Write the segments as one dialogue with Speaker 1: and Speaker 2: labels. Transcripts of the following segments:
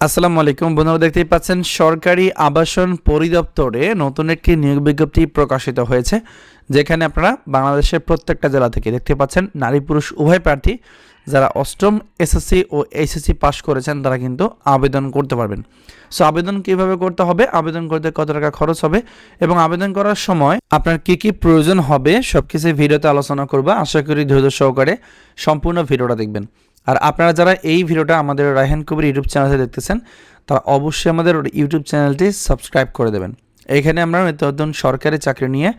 Speaker 1: আসসালামু আলাইকুম। বন্ধুরা, দেখতেই পাচ্ছেন, সরকারি আবাসন পরিদপ্তরে নতুন একটি নিয়োগ বিজ্ঞপ্তি প্রকাশিত হয়েছে, যেখানে আপনারা বাংলাদেশের প্রত্যেকটা জেলা থেকে দেখতে পাচ্ছেন, নারী পুরুষ উভয় প্রার্থী যারা অষ্টম এসএসসি ও এইচএসসি পাশ করেছেন, তারা কিন্তু আবেদন করতে পারবেন। সো, আবেদন কীভাবে করতে হবে? আবেদন করতে কত টাকা খরচ হবে? এবং আবেদন করার সময় আপনার কি কি প্রয়োজন হবে? সব কিছু ভিডিওতে আলোচনা করব। আশা করি ধৈর্য সহকারে সম্পূর্ণ ভিডিওটা দেখবেন। আর আপনারা যারা এই ভিডিওটা আমাদের রায়হান কবির ইউটিউব চ্যানেলে দেখতেছেন, তারা অবশ্যই আমাদের ইউটিউব চ্যানেলটি সাবস্ক্রাইব করে দেবেন। এখানে আমরা নিত্য নতুন সরকারি চাকরি নিয়ে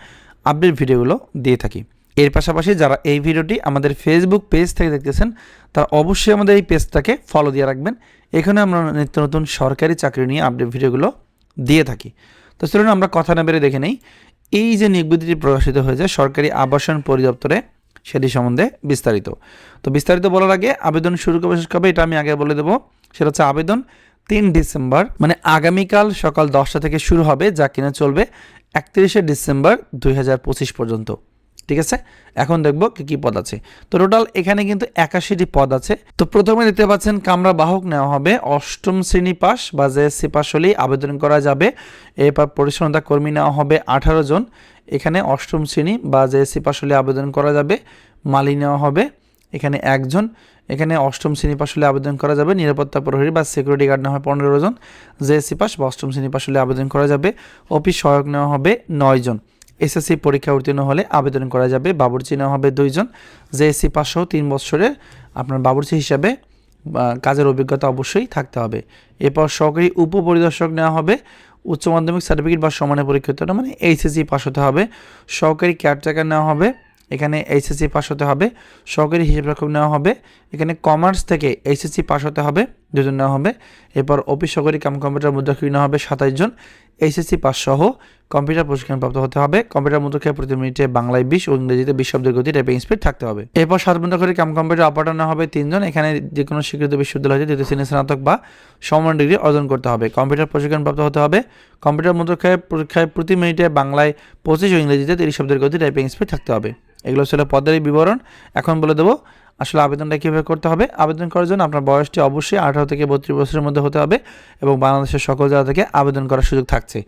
Speaker 1: আপডেট ভিডিওগুলো দিয়ে থাকি। এর পাশাপাশি যারা এই ভিডিওটি আমাদের ফেসবুক পেজ থেকে দেখতেছেন, তারা অবশ্যই আমাদের এই পেজটাকে ফলো দিয়ে রাখবেন। এখানে আমরা নিত্য নতুন সরকারি চাকরি নিয়ে আপডেট ভিডিওগুলো দিয়ে থাকি। তো চলুন আমরা কথা না বেড়ে দেখে নেই। এই যে নিয়োগ প্রকাশিত হয়েছে, সরকারি আবাসন পরিদপ্তরে সেটি সম্বন্ধে বিস্তারিত। তো বিস্তারিত বলার আগে আবেদন শুরু করবে শেষ কবে, এটা আমি আগে বলে দেবো। সেটা হচ্ছে আবেদন তিন ডিসেম্বর মানে আগামীকাল সকাল দশটা থেকে শুরু হবে, যা কিনা চলবে একত্রিশে ডিসেম্বর দুই হাজার পঁচিশ পর্যন্ত। ঠিক আছে? এখন দেখব কি কি পদ আছে। তো টোটাল এখানে কিন্তু একাশিটি পদ আছে। তো প্রথমে দেখতে পাচ্ছেন কামরা বাহক নেওয়া হবে। অষ্টম শ্রেণি পাস বা জেএসসি পাস হলেই আবেদন করা যাবে। এরপর পরিচ্ছন্নতা কর্মী নেওয়া হবে আঠারো জন। এখানে অষ্টম শ্রেণি বা জেএসসি পাস হলে আবেদন করা যাবে। মালি নেওয়া হবে এখানে একজন এখানে অষ্টম শ্রেণি পাশ হলে আবেদন করা যাবে। নিরাপত্তা প্রহরী বা সিকিউরিটি গার্ড নেওয়া হয় পনেরো জন। জেএসসি পাস বা অষ্টম শ্রেণি পাশ হলে আবেদন করা যাবে। অফিস সহায়ক নেওয়া হবে নয় জন। এসএসসি পরীক্ষা উত্তীর্ণ হলে আবেদন করা যাবে। বাবুর্চি নেওয়া হবে দুইজন। জেএসসি পাসসহ তিন বছরের আপনার বাবুর্চি হিসাবে কাজের অভিজ্ঞতা অবশ্যই থাকতে হবে। এরপর সহকারী উপপরিদর্শক নেওয়া হবে। উচ্চ মাধ্যমিক সার্টিফিকেট বা সমানে পরীক্ষিত মানে এইচএসসি পাস হতে হবে। সহকারী কেয়ারটেকার নেওয়া হবে। এখানে এইচএসসি পাস হতে হবে। সহকারী হিসাব রক্ষক নেওয়া হবে। এখানে কমার্স থেকে এইচএসসি পাস হতে হবে। দুজন নেওয়া হবে। এরপর অফিস সহকারী কাম কম্পিউটার মুদ্রাক্ষী নেওয়া হবে সাতাশ জন। এইচএসসি পাস সহ কম্পিউটার প্রশিক্ষণপ্রাপ্ত হতে হবে। কম্পিউটার মুদ্রাক্ষে প্রতি মিনিটে বাংলায় বিশ ও ইংরেজিতে বিশ শব্দের গতি টাইপিং স্পিড থাকতে হবে। এরপর সাত মুদ্রাক্ষরী কাম কম্পিউটার অপারেটর নেওয়া হবে তিনজন এখানে যে কোনো স্বীকৃত বিশ্ববিদ্যালয় হতে দ্বিতীয় শ্রেণি স্নাতক বা সমান ডিগ্রি অর্জন করতে হবে। কম্পিউটার প্রশিক্ষণপ্রাপ্ত হতে হবে। কম্পিউটার মুদ্রাক্ষায় পরীক্ষায় প্রতি মিনিটে বাংলায় পঁচিশ ও ইংরেজিতে তিরিশ শব্দের গতি টাইপিং স্পিড থাকতে হবে। এগুলো ছিল পদের বিবরণ। এখন বলে দেবো আসলে আবেদনটা কীভাবে করতে হবে? আবেদন করার জন্য আপনার বয়সটি অবশ্যই আঠারো থেকে বত্রিশ বছরের মধ্যে হতে হবে এবং বাংলাদেশের সকল জায়গা থেকে আবেদন করার সুযোগ থাকছে।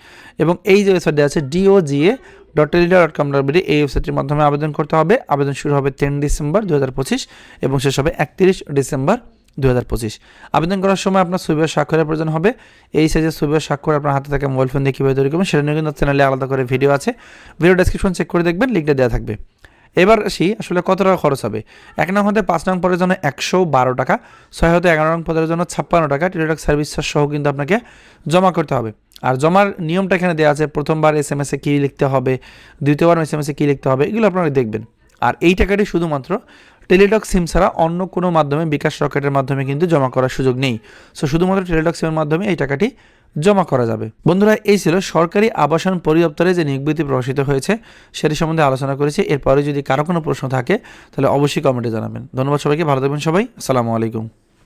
Speaker 1: এবং এই যে ওয়েবসাইটটি আছে ডিওজিএ ডট টেলিডা ডট কম ডট এই ওয়েবসাইটের মাধ্যমে আবেদন করতে হবে। আবেদন শুরু হবে টেন ডিসেম্বর দু হাজার পঁচিশ এবং শেষ হবে একত্রিশ ডিসেম্বর দু হাজার পঁচিশ। আবেদন করার সময় আপনার সুবিধার স্বাক্ষরের প্রয়োজন হবে। এই সাইজের সুবিধার স্বাক্ষর আপনার হাতে থাকা মোবাইল ফোন দিয়ে কীভাবে তৈরি করবেন সেটা নিয়ে কিন্তু চ্যানেলে আলাদা করে ভিডিও আছে। ভিডিও ডেসক্রিপশন চেক করে দেখবেন লিঙ্কটা দেওয়া থাকবে। এবার আসি আসলে কত টাকা খরচ হবে? এক নং হতে পাঁচ নং পদের জন্য একশো বারো টাকা, ছয় হতে এগারো নং পদের জন্য ছাপ্পান্ন টাকা। টেলিটক সার্ভিস সহ কিন্তু আপনাকে জমা করতে হবে। আর জমার নিয়মটা এখানে দেওয়া আছে, প্রথমবার এস এম এসে কী লিখতে হবে, দ্বিতীয়বার এস এম এসে কী লিখতে হবে, এগুলো আপনারা দেখবেন। আর এই টাকাটি শুধুমাত্র টেলিটক সিম ছাড়া অন্য কোনো মাধ্যমে বিকাশ রকেটের মাধ্যমে কিন্তু জমা করার সুযোগ নেই। সো শুধুমাত্র টেলিডক সিমের মাধ্যমে এই টাকাটি জমা করা যাবে। বন্ধুরা, এই ছিল সরকারি আবাসন পরিদপ্তরে যে নিয়োগ প্রকাশিত হয়েছে, সেটি সম্বন্ধে আলোচনা করেছি। এরপরে যদি কারও কোনো প্রশ্ন থাকে, তাহলে অবশ্যই কমেন্টে জানাবেন। ধন্যবাদ সবাইকে, ভালো থাকবেন সবাই। আসসালামু আলাইকুম।